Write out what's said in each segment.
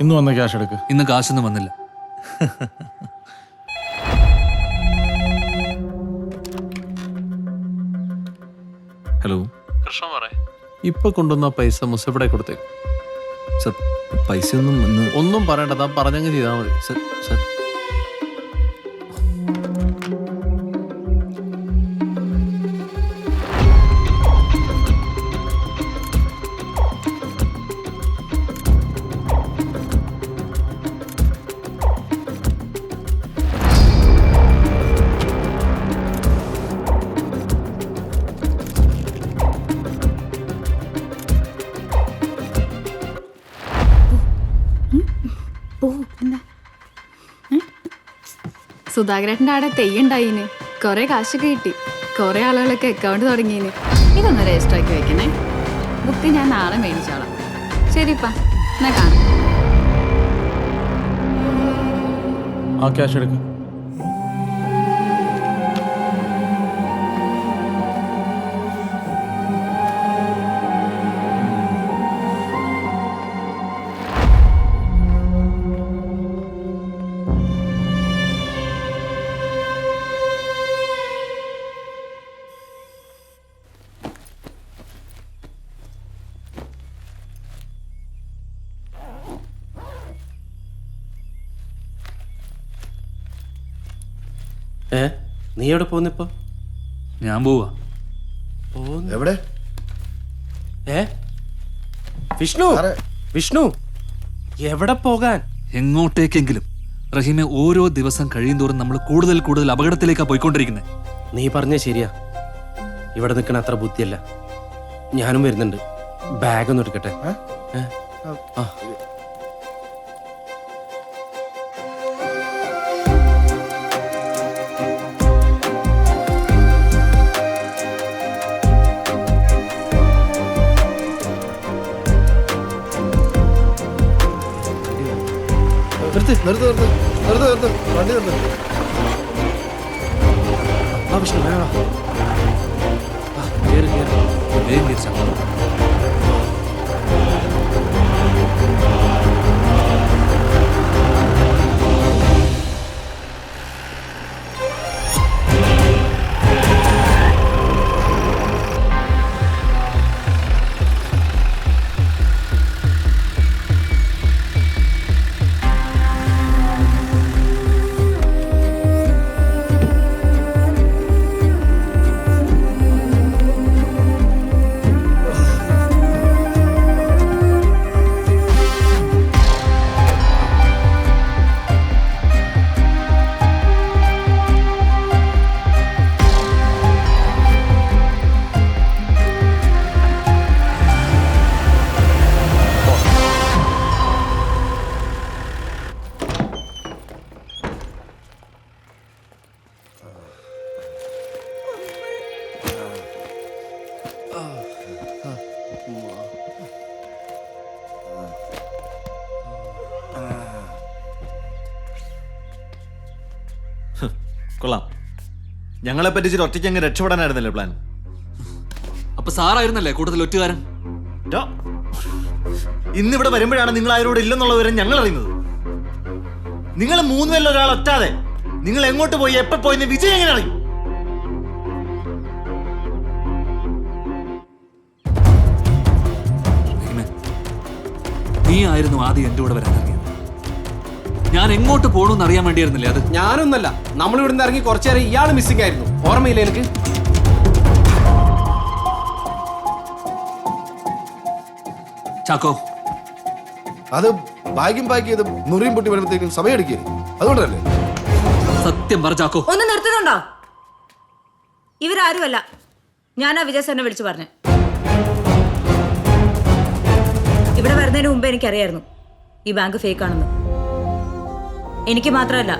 ഇന്ന് വന്ന ക്യാഷ് എടുക്ക്. ഇന്ന് കാശൊന്നും വന്നില്ല. ഹലോ ഇപ്പൊ കൊണ്ടുവന്ന പൈസ മുസഫിടെ കൊടുത്തേക്ക് സർ പൈസയൊന്നും ഒന്നും ഒന്നും പറയണ്ട താൻ പറഞ്ഞങ്ങ് ചെയ്താൽ മതി. സർ സർ സുധാകരേട്ടന്റെ ആടെ തെയ്യുണ്ടായിന്. കുറെ കാശൊക്കെ കിട്ടി. കുറെ ആളുകളൊക്കെ അക്കൗണ്ട് തുടങ്ങിയിന് ഇതൊന്ന് രജിസ്റ്റർ ആക്കി വെക്കണേ. ബുക്ക് ഞാൻ നാളെ മേടിച്ചോളാം. ശരിപ്പാ എന്നാ കാണാം. ആ ക്യാഷ് എടുക്ക്. ഏ? നീ എവിടെ പോകുന്നിപ്പോ ഞാൻ പോവാ. എവിടെ? ഏ? വിഷ്ണു? വിഷ്ണു! എവിടെ പോകാൻ? എങ്ങോട്ടേക്കെങ്കിലും. റഹീമെ ഓരോ ദിവസം കഴിയുന്തോറും നമ്മൾ കൂടുതൽ കൂടുതൽ അപകടത്തിലേക്കാ പോയിക്കൊണ്ടിരിക്കുന്നത് നീ പറഞ്ഞ ശരിയാ. ഇവിടെ നിൽക്കണ അത്ര ബുദ്ധിയല്ല. ഞാനും വരുന്നുണ്ട്. ബാഗ് ഒന്ന് എടുക്കട്ടെ ആ. നിർത്ത് നിർത്തി നിർത്തി. നിർത്തി നിർത്തി. വണ്ടി നിർത്തി. ആ വിഷ്ണു വേണോ ആ കയറി കയറി. വേഗം തിരിച്ചാ കൊള്ളാം. ഞങ്ങളെ പറ്റിച്ചിട്ട് ഒറ്റയ്ക്ക് അങ്ങ് രക്ഷപ്പെടാനായിരുന്നല്ലേ പ്ലാൻ അപ്പൊ സാറായിരുന്നല്ലേ കൂട്ടത്തിൽ ഒറ്റുകാരൻ? ട്ടോ. ഇന്നിവിടെ വരുമ്പോഴാണ് നിങ്ങൾ ആരോട് ഇല്ലെന്നുള്ള വിവരം ഞങ്ങൾ അറിയുന്നത് നിങ്ങൾ മൂന്നുപേരിൽ ഒരാൾ ഒറ്റാതെ നിങ്ങൾ എങ്ങോട്ട് പോയി എപ്പോ പോയി എന്ന് വിജയ് എങ്ങനെ അറിയും? റഹീമെ നീ ആയിരുന്നു ആദ്യം എന്റെ കൂടെ വരാൻ ഞാൻ എങ്ങോട്ട് പോകണമെന്ന് അറിയാൻ വേണ്ടിയിരുന്നില്ലേ അത്? ഞാനൊന്നല്ല. നമ്മൾ ഇവിടുന്ന് ഇറങ്ങി കുറച്ചേരം ഇയാൾ മിസ്സിംഗ് ആയിരുന്നു. ഓർമ്മയില്ലേ എനിക്ക്? ചാക്കോ. അത് ഭാഗ്യം പാക്ക് ചെയ്ത് മുറിയും പൊട്ടി വരുമ്പോഴത്തേക്കും സമയം അതുകൊണ്ടല്ലേ? സത്യം പറ ചാക്കോ. ഒന്ന് നിർത്തുന്നുണ്ടോ? ഇവരാരുമല്ല. ഞാനാ വിജയ് സാറിനെ വിളിച്ചു പറഞ്ഞു. ഇവിടെ വരുന്നതിന് മുമ്പ് എനിക്കറിയായിരുന്നു ഈ ബാങ്ക് ഫേക്ക് ആണെന്ന്. എനിക്ക് മാത്രമല്ല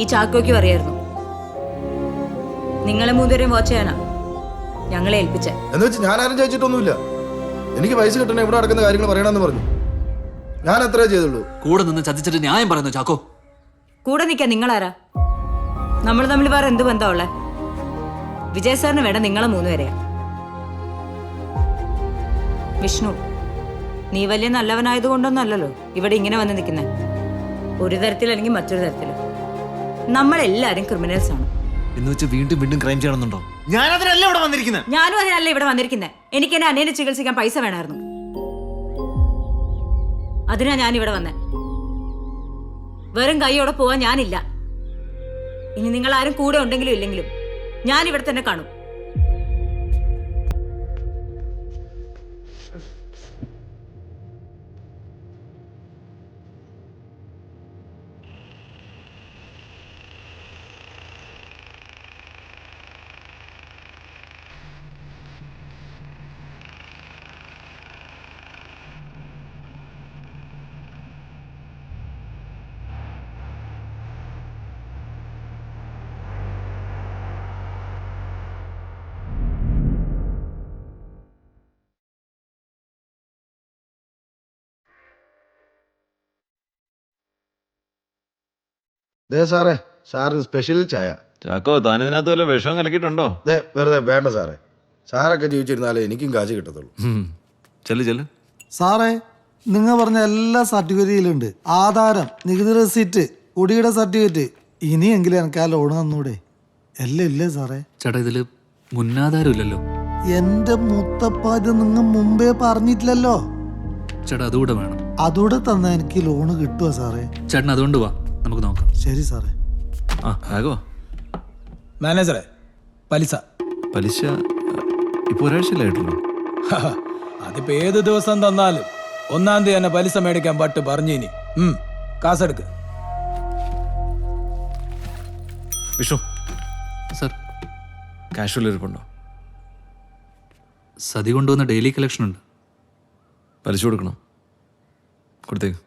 ഈ ചാക്കോയ്ക്കും അറിയായിരുന്നു. നിങ്ങളെ മൂന്നുപേരെയും വാച്ച് ചെയ്യാനാ ഞങ്ങളെ ഏൽപ്പിച്ചേ. എന്ന് വെച്ച് ഞാൻ ആരും ചോദിച്ചിട്ടൊന്നുമില്ല. എനിക്ക് പൈസ കിട്ടണേ ഇവിടെ നടക്കുന്ന കാര്യങ്ങൾ പറയണമെന്ന് പറഞ്ഞു. ഞാൻ അത്രേ ചെയ്തുള്ളൂ. കൂടെ നിന്ന് ചതിച്ചിട്ട് ന്യായം പറയുന്നു ചാക്കോ. കൂടെ നിൽക്കാൻ നിങ്ങളാരാ? നമ്മൾ തമ്മിൽ വേറെ എന്ത് ബന്ധമുള്ളേ വിജയ് സാറിന് വേണം നിങ്ങളെ മൂന്നുപേരെയാ വിഷ്ണു നീ വലിയ നല്ലവനായത് അല്ലല്ലോ ഇവിടെ ഇങ്ങനെ വന്ന് നിൽക്കുന്നത് ഒരു തരത്തിൽ അല്ലെങ്കിൽ മറ്റൊരു തരത്തിൽ. നമ്മളെല്ലാരും ക്രിമിനൽസ് ആണ്. എന്ന് വെച്ച് വീണ്ടും വീണ്ടും ക്രൈം ചെയ്യണമെന്നുണ്ടോ? ഞാൻ അതിനല്ല ഇവിടെ വന്നിരിക്കുന്നത് ഞാനും അതിനല്ല ഇവിടെ വന്നിരിക്കുന്നത് എനിക്ക് എന്നെ അനിയനെ ചികിത്സിക്കാൻ പൈസ വേണമായിരുന്നു. അതിനാ ഞാൻ ഇവിടെ വന്നേ. വെറും കൈയോടെ പോവാൻ ഞാനില്ല. ഇനി നിങ്ങൾ ആരും കൂടെ ഉണ്ടെങ്കിലും ഇല്ലെങ്കിലും ഞാൻ ഇവിടെ തന്നെ കാണും. ദേ സാറേ സാറിന് സ്പെഷ്യൽ ചായ. ചാക്കോ താൻ ഇതിനകത്ത് വല്ല വിഷം കലക്കിയിട്ടുണ്ടോ? ദേ വെറുതെ വേണ്ട സാറേ. സാറൊക്കെ ജീവിച്ചിരുന്നാലേ എനിക്കും കാശ് കിട്ടത്തുള്ളൂ. ചെല്ലു ചെല്ലു. സാറേ നിങ്ങൾ പറഞ്ഞ എല്ലാ സർട്ടിഫിക്കറ്റിലുണ്ട്. ആധാരം നികുതി റെസിറ്റ് കുടിയുടെ സർട്ടിഫിക്കറ്റ്. ഇനിയെങ്കിലും എനിക്ക് ആ ലോൺ തന്നൂടെ. എല്ലാം ഇല്ലേ സാറേ? ചേട്ടാ ഇതിൽ മുന്നാധാരം ഇല്ലല്ലോ. എന്റെ മുത്തപ്പ ഇത് നിങ്ങൾ മുമ്പേ പറഞ്ഞിട്ടില്ലല്ലോ. ചേട്ടാ അതുകൂടെ വേണം. അതൂടെ തന്നാ എനിക്ക് ലോണ് കിട്ടുവാ സാറേ. ചേട്ടൻ അതുകൊണ്ട് വാ. നമുക്ക് നോക്കാം. ശരി സാറേ. ആ ആകോ മാനേജറെ പലിശ. പലിശ ഇപ്പൊ ഒരാഴ്ചയല്ലേ ആയിട്ടുള്ളൂ? അതിപ്പോ ഏത് ദിവസം തന്നാലും ഒന്നാം തീയതി തന്നെ പലിശ മേടിക്കാൻ പട്ട് പറഞ്ഞു ഇനി കാസെടുക്ക് വിഷ്ണു സർ. കാഷ്വൽ ഇരിപ്പുണ്ടോ? സതി കൊണ്ടുവന്ന ഡെയിലി കളക്ഷൻ ഉണ്ട്. പലിശ കൊടുക്കണം? കൊടുത്തേക്ക്.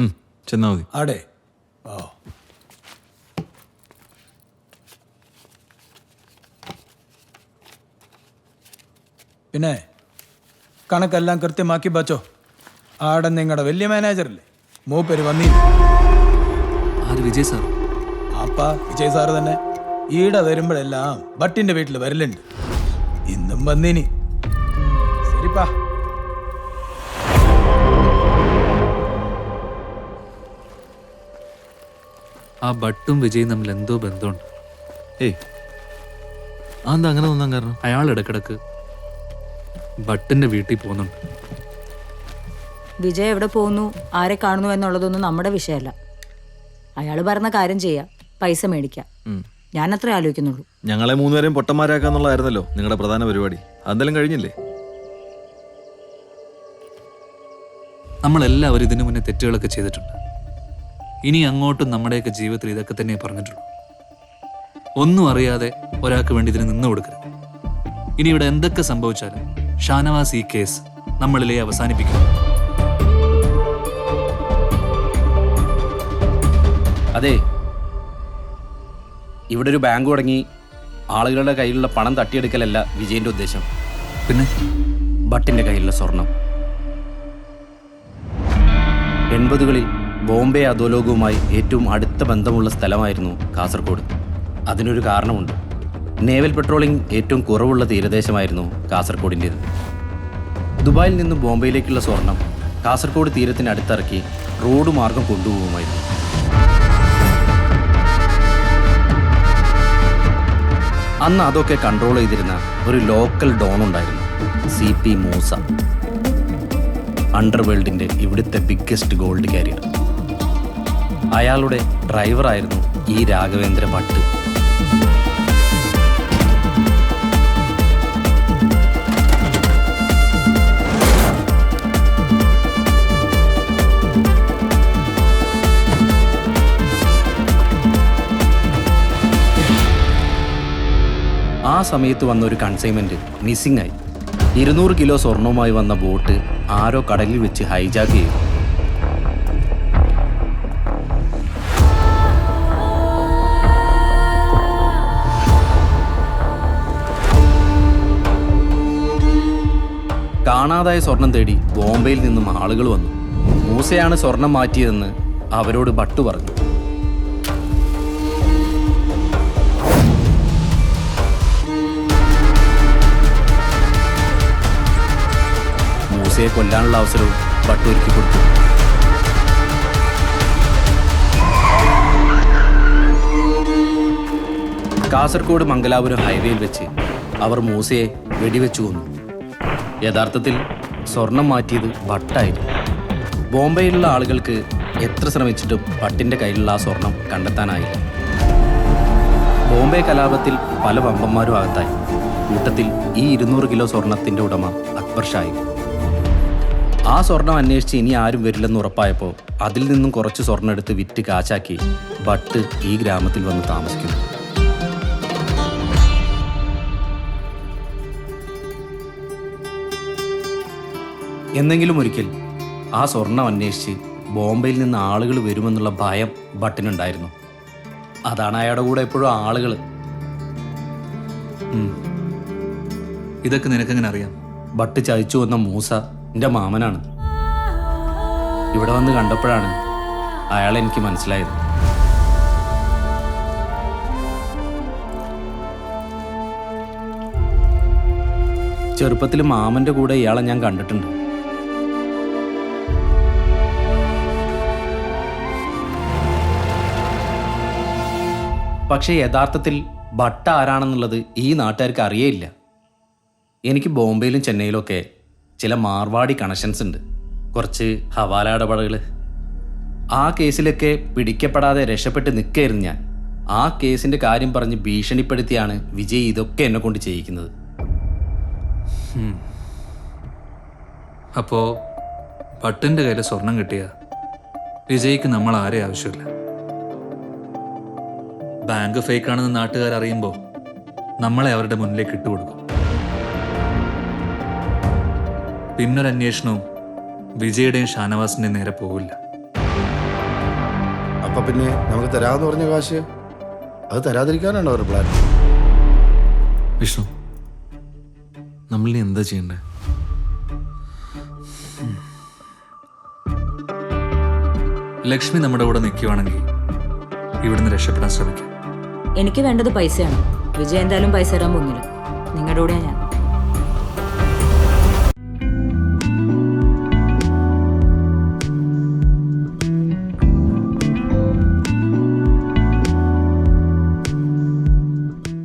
ഉം, ചെന്നാ മതി. ആടെ. ഓ. പിന്നെ കണക്കെല്ലാം കൃത്യമാക്കി വച്ചോ ആടെ നിങ്ങളുടെ വലിയ മാനേജറല്ലേ. മൂപ്പര് വന്നീ ആര് വിജയ് സാർ അപ്പ വിജയ് സാറ് തന്നെ. ഈടെ വരുമ്പോഴെല്ലാം ഭട്ടിന്റെ വീട്ടിൽ വരലുണ്ട്. ഇന്നും വന്നിനി. ശരിപ്പാ ആ ഭട്ടും വിജയും തമ്മിൽ എന്തോ ബന്ധമുണ്ട്. ഏയ്. അതെന്താ അങ്ങനെ തോന്നാൻ കാരണം? അയാൾ ഇടക്കിടക്ക് ഭട്ടിന്റെ വീട്ടിൽ പോകുന്നുണ്ട്. വിജയ് എവിടെ പോകുന്നു? ആരെ കാണുന്നു എന്നുള്ളതൊന്നും നമ്മുടെ വിഷയമല്ല. അയാൾ പറഞ്ഞ കാര്യം ചെയ്യാം. പൈസ മേടിക്കാം. ഞാൻ അത്ര ആലോചിക്കുന്നുള്ളൂ. ഞങ്ങളെ മൂന്നുപേരെയും പൊട്ടന്മാരാക്കാന്നുള്ളതായിരുന്നല്ലോ നിങ്ങളുടെ പ്രധാന പരിപാടി. അതെല്ലാം കഴിഞ്ഞില്ലേ? നമ്മളെല്ലാവരും ഇതിനു മുന്നേ തെറ്റുകളൊക്കെ ചെയ്തിട്ടുണ്ട്. ഇനി അങ്ങോട്ടും നമ്മുടെയൊക്കെ ജീവിതത്തിൽ ഇതൊക്കെ തന്നെ പറഞ്ഞിട്ടുള്ളൂ. ഒന്നും അറിയാതെ ഒരാൾക്ക് വേണ്ടി ഇതിന് നിന്ന് കൊടുക്കരുത്. ഇനി ഇവിടെ എന്തൊക്കെ സംഭവിച്ചാലും ഷാനവാസ് ഈ കേസ് നമ്മളിലെ അവസാനിപ്പിക്കും. അതെ. ഇവിടെ ഒരു ബാങ്ക് തുടങ്ങി ആളുകളുടെ കയ്യിലുള്ള പണം തട്ടിയെടുക്കലല്ല വിജയന്റെ ഉദ്ദേശം. പിന്നെ? ഭട്ടിന്റെ കയ്യിലുള്ള സ്വർണം. എൺപതുകളിൽ ബോംബെ അധോലോകവുമായി ഏറ്റവും അടുത്ത ബന്ധമുള്ള സ്ഥലമായിരുന്നു കാസർഗോഡ്. അതിനൊരു കാരണമുണ്ട്. നേവൽ പെട്രോളിംഗ് ഏറ്റവും കുറവുള്ള തീരദേശമായിരുന്നു കാസർഗോഡിന്റേത്. ദുബായിൽ നിന്ന് ബോംബെയിലേക്കുള്ള സ്വർണം കാസർഗോഡ് തീരത്തിനടുത്തിറക്കി റോഡ് മാർഗം കൊണ്ടുപോകുമായിരുന്നു അന്ന് അതൊക്കെ കൺട്രോൾ ചെയ്തിരുന്ന ഒരു ലോക്കൽ ഡോൺ ഉണ്ടായിരുന്നു. C P Moosa. അണ്ടർവേൾഡിന്റെ ഇവിടുത്തെ ബിഗ്ഗസ്റ്റ് ഗോൾഡ് കാരിയർ അയാളുടെ ഡ്രൈവറായിരുന്നു ഈ രാഘവേന്ദ്ര ഭട്ട്. ആ സമയത്ത് വന്ന ഒരു കൺസൈൻമെന്റ് മിസ്സിംഗ് ആയി. ഇരുന്നൂറ് കിലോ സ്വർണവുമായി വന്ന ബോട്ട് ആരോ കടലിൽ വെച്ച് ഹൈജാക്ക് ചെയ്തു. കാണാതായ സ്വർണം തേടി ബോംബെയിൽ നിന്നും ആളുകൾ വന്നു. മൂസയാണ് സ്വർണം മാറ്റിയതെന്ന് അവരോട് ഭട്ട് പറഞ്ഞു. മൂസയെ കൊല്ലാനുള്ള അവസരവും ഭട്ട് ഒരുക്കി കൊടുത്തു. കാസർഗോഡ് മംഗലാപുരം ഹൈവേയിൽ വെച്ച് അവർ മൂസയെ വെടിവെച്ചു കൊന്നു. യഥാർത്ഥത്തിൽ സ്വർണം മാറ്റിയത് ഭട്ടായിരുന്നു. ബോംബെയിലുള്ള ആളുകൾക്ക് എത്ര ശ്രമിച്ചിട്ടും ഭട്ടിന്റെ കയ്യിലുള്ള ആ സ്വർണം കണ്ടെത്താനായില്ല. ബോംബെ കലാപത്തിൽ പല വമ്പന്മാരും അകത്തായി. കൂട്ടത്തിൽ ഈ ഇരുന്നൂറ് കിലോ സ്വർണത്തിന്റെ ഉടമ അക്ബർ ഷായി. ആ സ്വർണം അന്വേഷിച്ച് ഇനി ആരും വരില്ലെന്ന് ഉറപ്പായപ്പോൾ അതിൽ നിന്നും കുറച്ച് സ്വർണം എടുത്ത് വിറ്റ് കാശാക്കി ഭട്ട് ഈ ഗ്രാമത്തിൽ വന്ന് താമസിക്കുന്നു. എന്നെങ്കിലും ഒരിക്കൽ ആ സ്വർണം അന്വേഷിച്ച് ബോംബെയിൽ നിന്ന് ആളുകൾ വരുമെന്നുള്ള ഭയം ഭട്ടിനുണ്ടായിരുന്നു. അതാണ് അയാളുടെ കൂടെ എപ്പോഴും ആളുകൾ ഇതൊക്കെ നിനക്കെങ്ങനെ അറിയാം? ബട്ട് ചതിച്ചു വന്ന മൂസ എന്റെ മാമനാണ്. ഇവിടെ വന്ന് കണ്ടപ്പോഴാണ് അയാളെ എനിക്ക് മനസ്സിലായത്. ചെറുപ്പത്തിൽ മാമന്റെ കൂടെ ഇയാളെ ഞാൻ കണ്ടിട്ടുണ്ട്. പക്ഷേ യഥാർത്ഥത്തിൽ ഭട്ട ആരാണെന്നുള്ളത് ഈ നാട്ടുകാർക്ക് അറിയേയില്ല. എനിക്ക് ബോംബെയിലും ചെന്നൈയിലും ഒക്കെ ചില മാർവാടി കണക്ഷൻസ് ഉണ്ട്. കുറച്ച് ഹവാല ഇടപാടുകൾ. ആ കേസിലൊക്കെ പിടിക്കപ്പെടാതെ രക്ഷപ്പെട്ട് നിൽക്കുകയായിരുന്നു ഞാൻ. ആ കേസിന്റെ കാര്യം പറഞ്ഞ് ഭീഷണിപ്പെടുത്തിയാണ് വിജയ് ഇതൊക്കെ എന്നെ കൊണ്ട് ചെയ്യിക്കുന്നത്. അപ്പോ ഭട്ടിന്റെ കയ്യിൽ സ്വർണം കിട്ടിയ? വിജയ്ക്ക് നമ്മൾ ആരെ ആവശ്യമില്ല. ബാങ്ക് ഫേക്ക് ആണെന്ന് നാട്ടുകാർ അറിയുമ്പോൾ നമ്മളെ അവരുടെ മുന്നിലേക്ക് ഇട്ടുകൊടുക്കും പിന്നൊരു അന്വേഷണവും വിജയുടെയും ഷാനവാസിന്റെയും നേരെ പോകില്ല അപ്പൊ പിന്നെ നമുക്ക് തരാമെന്ന് പറഞ്ഞ കാശ്? അത് തരാതിരിക്കാനാണ് അവരുടെ പ്ലാൻ വിഷ്ണു നമ്മളിനി എന്താ ചെയ്യണ്ടേ? ലക്ഷ്മി നമ്മുടെ കൂടെ നിൽക്കുവാണെങ്കിൽ ഇവിടുന്ന് രക്ഷപ്പെടാൻ ശ്രമിക്കാം. എനിക്ക് വേണ്ടത് പൈസയാണ്. വിജയ് എന്തായാലും പൈസ തരാൻ പോകുന്നില്ല. നിങ്ങളുടെ കൂടെയാണ് ഞാൻ.